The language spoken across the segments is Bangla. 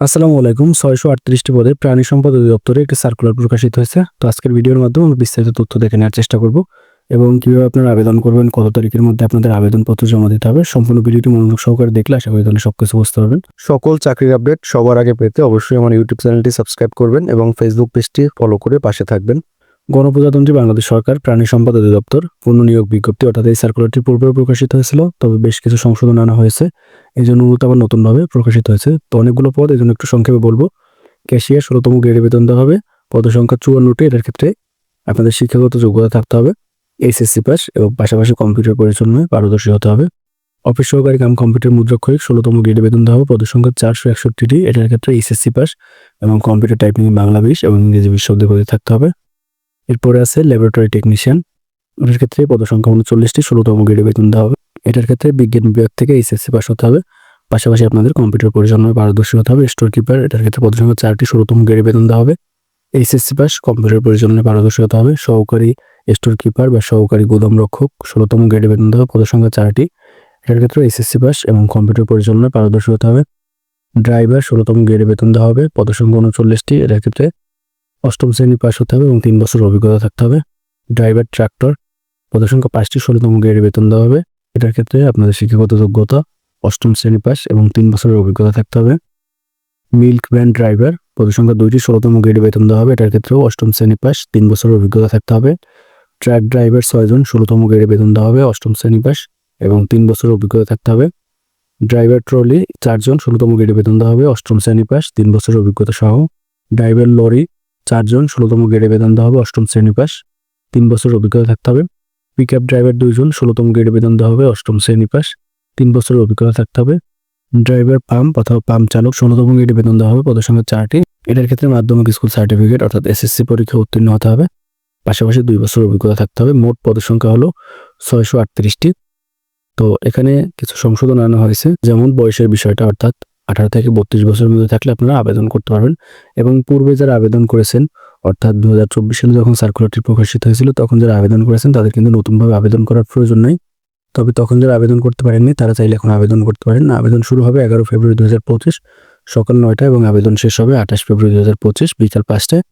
আসসালামু আলাইকুম। ছয়শো আটত্রিশটি পদে প্রাণী সম্পদ অধিদপ্তরে একটি সার্কুলার প্রকাশিত হয়েছে। তো আজকের ভিডিওর মাধ্যমে আমরা বিস্তারিত তথ্য দেখে নেওয়ার চেষ্টা করব এবং কীভাবে আপনারা আবেদন করবেন, কত তারিখের মধ্যে আপনাদের আবেদনপত্র জমা দিতে হবে, সম্পূর্ণ ভিডিওটি মনোযোগ সহকারে দেখলে আশা করি তাহলে সবকিছু বুঝতে পারবেন। সকল চাকরির আপডেট সবার আগে পেতে অবশ্যই আমার ইউটিউব চ্যানেলটি সাবস্ক্রাইব করবেন এবং ফেসবুক পেজটি ফলো করে পাশে থাকবেন। গণপ্রজাতন্ত্রী বাংলাদেশ সরকার, প্রাণী সম্পদ অধিদপ্তর পূর্ণ নিয়োগ বিজ্ঞপ্তি অর্থাৎ এই সার্কুলারটি পূর্বেও প্রকাশিত হয়েছিল, তবে বেশ কিছু সংশোধন আনা হয়েছে। এই জন্য মূলত আবার নতুনভাবে প্রকাশিত হয়েছে। তো অনেকগুলো পদ, এই জন্য একটু সংক্ষেপে বলব। ক্যাশিয়ার, ষোলোতম গ্রেডে বেতন দেওয়া হবে। পদ সংখ্যা চুয়ান্নটি, এটার ক্ষেত্রে আপনাদের শিক্ষাগত যোগ্যতা থাকতে হবে। এইচএসসি পাস এবং পাশাপাশি কম্পিউটার পরিচালনায় পারদর্শী হতে হবে। অফিস সহকারী কাম কম্পিউটার মুদ্রাক্ষরিক ষোলোতম গ্রেডে বেতন দেওয়া হবে। পদ সংখ্যা চারশো একষট্টিটি, এটার ক্ষেত্রে এইচএসসি পাস এবং কম্পিউটার টাইপিং বাংলা বিশ এবং ইংরেজি বিশ শব্দের প্রতি থাকতে হবে। এরপরে আছে ল্যাবরেটরি টেকনিশিয়ান এটার ক্ষেত্রে পদ সংখ্যা উনচল্লিশটি, ষোলোতম গ্রেডে বেতন দেওয়া হবে। এটার ক্ষেত্রে বিজ্ঞান বিভাগ থেকে এইচএসসি পাস হতে হবে। পাশাপাশি আপনাদের কম্পিউটার পরিচালনায় পারদর্শী হতে হবে স্টোর কিপার এটার ক্ষেত্রে পদ সংখ্যা চারটি, ষোলোতম গ্রেডে বেতন দেওয়া হবে। এইচএসসি পাস কম্পিউটার পরিচালনায় পারদর্শী হতে হবে, সহকারী স্টোর কিপার বা সহকারী গোদাম রক্ষক, ষোলোতম গ্রেডে বেতন দেওয়া হবে পদ সংখ্যা চারটি। এটার ক্ষেত্রে এইচএসসি পাস এবং কম্পিউটার পরিচালনায় পারদর্শী হতে হবে। ড্রাইভার ষোলোতম গ্রেডে বেতন দেওয়া হবে পদ সংখ্যা উনচল্লিশটি, এটার ক্ষেত্রে অষ্টম শ্রেণি পাস হতে হবে এবং তিন বছর অভিজ্ঞতা থাকতে হবে। ড্রাইভার, ট্রাক্টর পদসংখ্যা পাঁচটি ষোলোতম গ্রেডে বেতন দেওয়া হবে। এটার ক্ষেত্রে আপনাদের শিক্ষাগত যোগ্যতা, অষ্টম শ্রেণি পাস এবং তিন বছরের অভিজ্ঞতা থাকতে হবে। মিল্ক ভ্যান ড্রাইভার পদসংখ্যা দুইটি ষোলোতম গ্রেডে বেতন দেওয়া হবে। এটার ক্ষেত্রেও অষ্টম শ্রেণি পাস তিন বছরের অভিজ্ঞতা থাকতে হবে। ট্রাক ড্রাইভার ছয়জন ষোলোতম গ্রেডে বেতন দেওয়া হবে, অষ্টম শ্রেণি পাস এবং তিন বছরের অভিজ্ঞতা থাকতে হবে। ড্রাইভার ট্রলি চারজন ষোলোতম গ্রেডে বেতন দেওয়া হবে, অষ্টম শ্রেণি পাস তিন বছরের অভিজ্ঞতা সহ। ড্রাইভার লরি চারজন, ষোলোতম গ্রেডে বেতন দেওয়া হবে, অষ্টম শ্রেণি পাস। তিন বছর অভিজ্ঞতা থাকতে হবে। পিক আপ ড্রাইভার দুইজন, ষোলোতম গ্রেডে বেতন দেওয়া হবে, অষ্টম শ্রেণি পাস। তিন বছরের অভিজ্ঞতা থাকতে হবে। ড্রাইভার পাম্প অথবা পাম্প চালক, ষোলোতম গ্রেডে বেতন দেওয়া হবে পদের সঙ্গে চারটি। এটার ক্ষেত্রে মাধ্যমিক স্কুল সার্টিফিকেট অর্থাৎ এসএসসি পরীক্ষা উত্তীর্ণ হতে হবে। পাশাপাশি দুই বছর অভিজ্ঞতা থাকতে হবে। মোট পদের সংখ্যা হলো ছয়শো আটত্রিশটি। তো এখানে কিছু সংশোধন আনা হয়েছে। যেমন বয়সের বিষয়টা, অর্থাৎ আঠারো থেকে বত্রিশ বছরের মধ্যে থাকলে আপনারা আবেদন করতে পারবেন। এবং পূর্বে যারা আবেদন করেছেন, অর্থাৎ দু হাজার চব্বিশ সালে যখন সার্কুলারটি প্রকাশিত হয়েছিল, তখন যারা আবেদন করেছেন, তাদের কিন্তু নতুনভাবে আবেদন করার প্রয়োজন নেই। তবে তখন যারা আবেদন করতে পারেননি, তারা চাইলে এখন আবেদন করতে পারেন। আবেদন শুরু হবে এগারো ফেব্রুয়ারি দু হাজার পঁচিশ, সকাল নয়টা এবং আবেদন শেষ হবে আঠাশ ফেব্রুয়ারি দু হাজার পঁচিশ, বিকাল পাঁচটায়।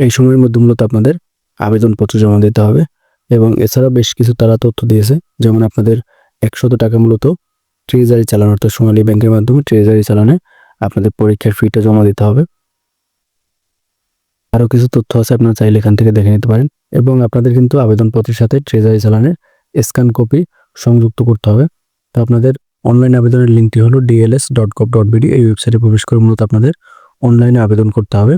এই সময়ের মধ্যে মূলত আপনাদের আবেদনপত্র জমা দিতে হবে। এবং এছাড়া বেশ কিছু তারা তথ্য দিয়েছে। যেমন আপনাদের একশত টাকা মূলত ট্রেজারি চালানো, অর্থাৎ সোনালী ব্যাংকের মাধ্যমে ট্রেজারি চালানে আপনাদের পরীক্ষার ফিটা জমা দিতে হবে। আরও কিছু তথ্য আছে, আপনারা চাইলে এখান থেকে দেখে নিতে পারেন। এবং আপনাদের কিন্তু আবেদনপত্রের সাথে ট্রেজারি চালানের স্ক্যান কপি সংযুক্ত করতে হবে। তো আপনাদের অনলাইন আবেদনের লিঙ্কটি হলো DLS dot gov dot BD এই ওয়েবসাইটে প্রবেশ করে মূলত আপনাদের অনলাইনে আবেদন করতে হবে।